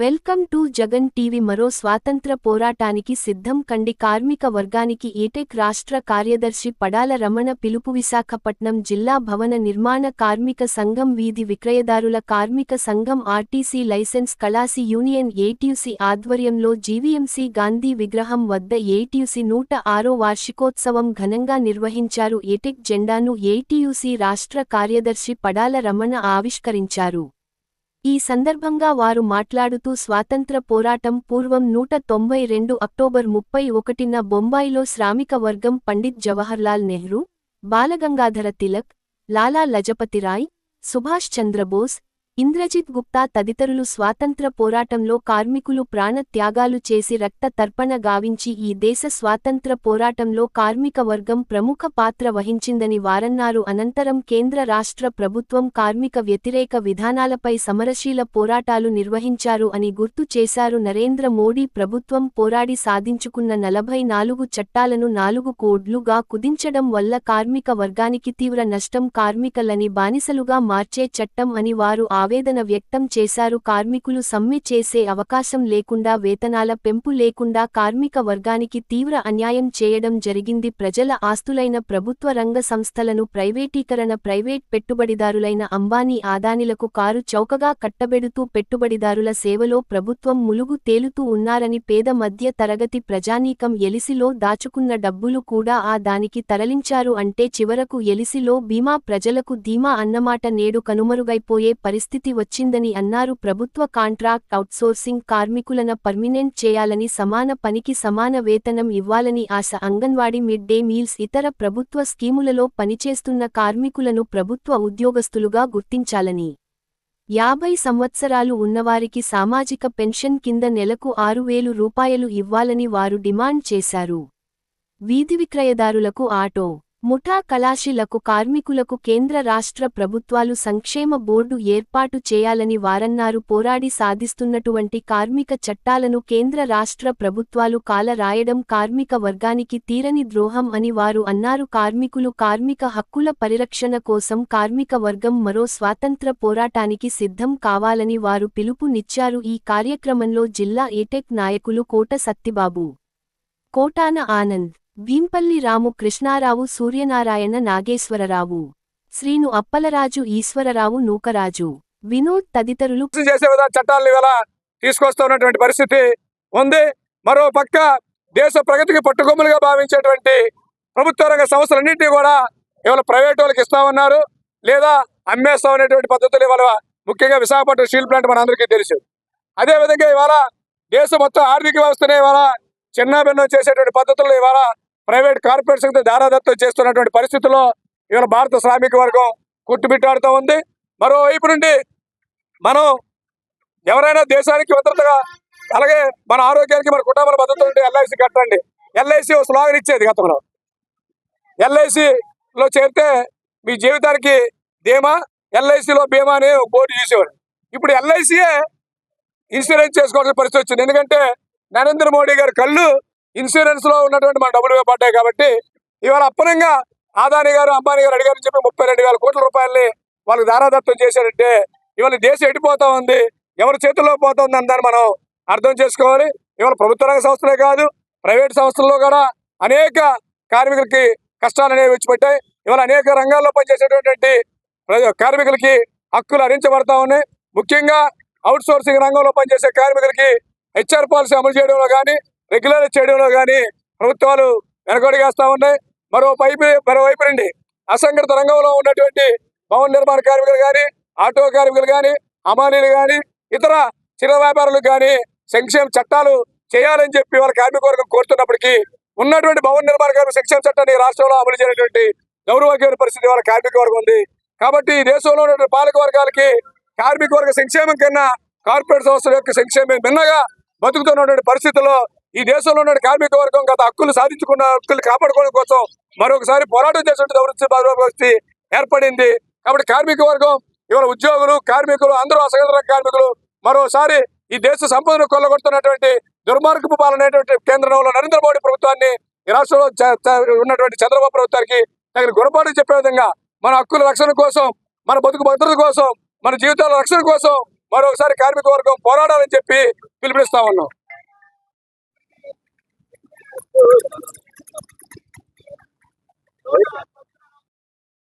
Welcome to Jagan TV మరో స్వాతంత్ర పోరాటానికి సిద్ధం కండి కార్మిక వర్గానికి ఏటెక్ రాష్ట్ర కార్యదర్శి పడాల రమణ పిలుపు విశాఖపట్నం జిల్లా భవన నిర్మాణ కార్మిక సంఘం వీధి విక్రయదారుల కార్మిక సంఘం ఆర్టీసీ లైసెన్స్ కళాసి యూనియన్ ఏటీయూసీ ఆధ్వర్యంలో జీవీఎంసీ గాంధీ విగ్రహం వద్ద ఏటీయూసీ నూట ఆరో వార్షికోత్సవం ఘనంగా నిర్వహించారు. ఏటెక్ జెండాను ఏటీయూసీ రాష్ట్ర కార్యదర్శి పడాల రమణ ఆవిష్కరించారు. ఈ సందర్భంగా వారు మాట్లాడుతూ స్వాతంత్ర పోరాటం పూర్వం నూట తొంభై రెండు అక్టోబర్ ముప్పై ఒకటిన బొంబాయిలో శ్రామిక వర్గం పండిత్ జవహర్లాల్ నెహ్రూ బాలగంగాధర తిలక్ లాలా లజపతిరాయ్ సుభాష్ చంద్రబోస్ ఇంద్రజిత్ గుప్తా తదితరులు స్వాతంత్ర పోరాటంలో కార్మికులు ప్రాణ త్యాగాలు చేసి రక్త తర్పణ గావించి ఈ దేశ స్వాతంత్ర పోరాటంలో కార్మిక వర్గం ప్రముఖ పాత్ర వహించిందని వారన్నారు. అనంతరం కేంద్ర రాష్ట్ర ప్రభుత్వం కార్మిక వ్యతిరేక విధానాలపై సమరశీల పోరాటాలు నిర్వహించారు అని గుర్తు చేశారు. నరేంద్ర మోడీ ప్రభుత్వం పోరాడి సాధించుకున్న నలభై నాలుగు చట్టాలను నాలుగు కోడ్లుగా కుదించడం వల్ల కార్మిక వర్గానికి తీవ్ర నష్టం కార్మికలని బానిసలుగా మార్చే చట్టం అని వారు ఆవేదన వ్యక్తం చేశారు. కార్మికులు సమ్మె చేసే అవకాశం లేకుండా వేతనాల పెంపు లేకుండా కార్మిక వర్గానికి తీవ్ర అన్యాయం చేయడం జరిగింది. ప్రజల ఆస్తులైన ప్రభుత్వ రంగ సంస్థలను ప్రైవేటీకరణ ప్రైవేట్ పెట్టుబడిదారులైన అంబానీ ఆదానిలకు కారు చౌకగా కట్టబెడుతూ పెట్టుబడిదారుల సేవలో ప్రభుత్వం ములుగు తేలుతూ ఉన్నారని పేద మధ్య తరగతి ప్రజానీకం ఎలిసిలో దాచుకున్న డబ్బులు కూడా ఆ దానికి తరలించారు అంటే చివరకు ఎలిసిలో బీమా ప్రజలకు ధీమా అన్నమాట నేడు కనుమరుగైపోయే పరిస్థితి వచ్చిందని అన్నారు. ప్రభుత్వ కాంట్రాక్ట్ అవుట్సోర్సింగ్ కార్మికులన పర్మినెంట్ చేయాలని సమాన పనికి సమాన వేతనం ఇవ్వాలని ఆశ. అంగన్వాడీ మిడ్ డే మీల్స్ ఇతర ప్రభుత్వ స్కీములలో పనిచేస్తున్న కార్మికులను ప్రభుత్వ ఉద్యోగస్తులుగా గుర్తించాలని. యాభై సంవత్సరాలు ఉన్నవారికి సామాజిక పెన్షన్ కింద నెలకు ఆరు వేలు రూపాయలు ఇవ్వాలని వారు డిమాండ్ చేశారు. వీధి విక్రయదారులకు ఆటో ముఠా కళాశిలకు కార్మికులకు కేంద్ర రాష్ట్ర ప్రభుత్వాలు సంక్షేమ బోర్డు ఏర్పాటు చేయాలని వారన్నారు పోరాడి సాధిస్తున్నటువంటి కార్మిక చట్టాలను కేంద్ర రాష్ట్ర ప్రభుత్వాలు కాలరాయడం కార్మిక వర్గానికి తీరని ద్రోహం అని వారు అన్నారు. కార్మికులు కార్మిక హక్కుల పరిరక్షణ కోసం కార్మిక వర్గం మరో స్వాతంత్ర పోరాటానికి సిద్ధం కావాలని వారు పిలుపునిచ్చారు ఈ కార్యక్రమంలో జిల్లా ఏటెక్ నాయకులు కోట సత్తిబాబు కోటాన ఆనంద్ భీంపల్లి రాము కృష్ణారావు సూర్యనారాయణ నాగేశ్వరరావు. శ్రీను అప్పలరాజు ఈశ్వరరావు నూకరాజు. వినోద్ తదితరులు చేసే విధంగా చట్టాలను ఇవాళ తీసుకొస్తున్నటువంటి పరిస్థితి ఉంది. మరో పక్క దేశ ప్రగతికి పట్టుకొమ్మలుగా భావించేటువంటి ప్రభుత్వ రంగ సంస్థలన్నింటినీ కూడా ఇవాళ ప్రైవేట్ వాళ్ళకి ఇస్తామన్నారు. లేదా అమ్మేస్తాం అనేటువంటి పద్ధతులు ఇవాళ ముఖ్యంగా విశాఖపట్నం స్టీల్ ప్లాంట్ మనందరికీ తెలుసు. అదేవిధంగా ఇవాళ దేశం మొత్తం ఆర్థిక వ్యవస్థనే ఇవాళ చిన్న భిన్నం చేసేటువంటి పద్ధతుల్లో ఇవాళ ప్రైవేట్ కార్పొరేట్స్ దారాదత్తం చేస్తున్నటువంటి పరిస్థితుల్లో ఇవాళ భారత శ్రామిక వర్గం కొట్టుబిట్టాడుతూ ఉంది. మరోవైపు నుండి మనం ఎవరైనా దేశానికి భద్రతగా అలాగే మన ఆరోగ్యానికి మన కుటుంబాల భద్రత ఉంటే ఎల్ఐసి కట్టండి. ఎల్ఐసి ఓ స్లోగన్ ఇచ్చేది గతంలో. ఎల్ఐసిలో చేరితే మీ జీవితానికి ధీమా ఎల్ఐసిలో బీమా అని ఒక బోర్డు చూసేవాడు ఇప్పుడు ఎల్ఐసియే ఇన్సూరెన్స్ చేసుకోవాల్సిన పరిస్థితి వచ్చింది. ఎందుకంటే నరేంద్ర మోడీ గారి కళ్ళు ఇన్సూరెన్స్లో ఉన్నటువంటి మన డబ్బులు పడ్డాయి కాబట్టి ఇవాళ అప్పనంగా ఆదాని గారు అంబానీ గారు అడిగారని చెప్పి ముప్పై రెండు వేల కోట్ల రూపాయలని వాళ్ళకి దారాదత్తం చేశారంటే ఇవాళ దేశం ఎడిపోతా ఉంది? ఎవరి చేతుల్లో పోతుంది అందని మనం అర్థం చేసుకోవాలి. ఇవాళ ప్రభుత్వ రంగ సంస్థలే కాదు ప్రైవేట్ సంస్థల్లో కూడా అనేక కార్మికులకి కష్టాలు అనేవి వచ్చిపెట్టాయి ఇవాళ అనేక రంగాల్లో పనిచేసేటటువంటి ప్రజ- కార్మికులకి హక్కులు హరించబడతా ఉన్నాయి. ముఖ్యంగా అవుట్ సోర్సింగ్ రంగంలో పనిచేసే కార్మికులకి హెచ్ఆర్ పాలసీ అమలు చేయడంలో కానీ రెగ్యులర్ చేయడంలో కానీ ప్రభుత్వాలు వెనకడుగేస్తా ఉన్నాయి. మరోవైపు మరోవైపు నుండి అసంఘటిత రంగంలో ఉన్నటువంటి భవన నిర్మాణ కార్మికులు కానీ ఆటో కార్మికులు కానీ అమానీలు కానీ ఇతర చిన్న వ్యాపారులకు కానీ సంక్షేమ చట్టాలు చేయాలని చెప్పి వాళ్ళ కార్మిక వర్గం కోరుతున్నప్పటికీ ఉన్నటువంటి భవన నిర్మాణ కార్మిక సంక్షేమ చట్టాన్ని రాష్ట్రంలో అమలు చేయనటువంటి దౌర్భాగ్యమైన పరిస్థితి వాళ్ళ కార్మిక వర్గం ఉంది. కాబట్టి ఈ దేశంలో ఉన్నటువంటి పాలక వర్గాలకి కార్మిక వర్గ సంక్షేమం కన్నా కార్పొరేట్ సంస్థల యొక్క సంక్షేమం భిన్నగా బతుకుతున్నటువంటి పరిస్థితుల్లో ఈ దేశంలో ఉన్న కార్మిక వర్గం గత హక్కులు సాధించుకున్న హక్కులు కాపాడుకోవడం కోసం మరొకసారి పోరాటం చేసినట్టు పరిస్థితి ఏర్పడింది. కాబట్టి కార్మిక వర్గం ఇవాళ ఉద్యోగులు కార్మికులు అందరూ అసంఘటిత కార్మికులు మరోసారి ఈ దేశ సంపదను కొల్లగొడుతున్నటువంటి దుర్మార్గపు పాలనేటువంటి కేంద్రంలో నరేంద్ర మోడీ ప్రభుత్వాన్ని ఈ రాష్ట్రంలో చ- ఉన్నటువంటి చంద్రబాబు ప్రభుత్వానికి తగిన గుణపాఠం చెప్పే విధంగా మన హక్కుల రక్షణ కోసం మన బతుకు భద్రత కోసం మన జీవితాల రక్షణ కోసం మరొకసారి కార్మిక వర్గం పోరాడాలని చెప్పి పిలుపునిస్తా ఉన్నాం. đối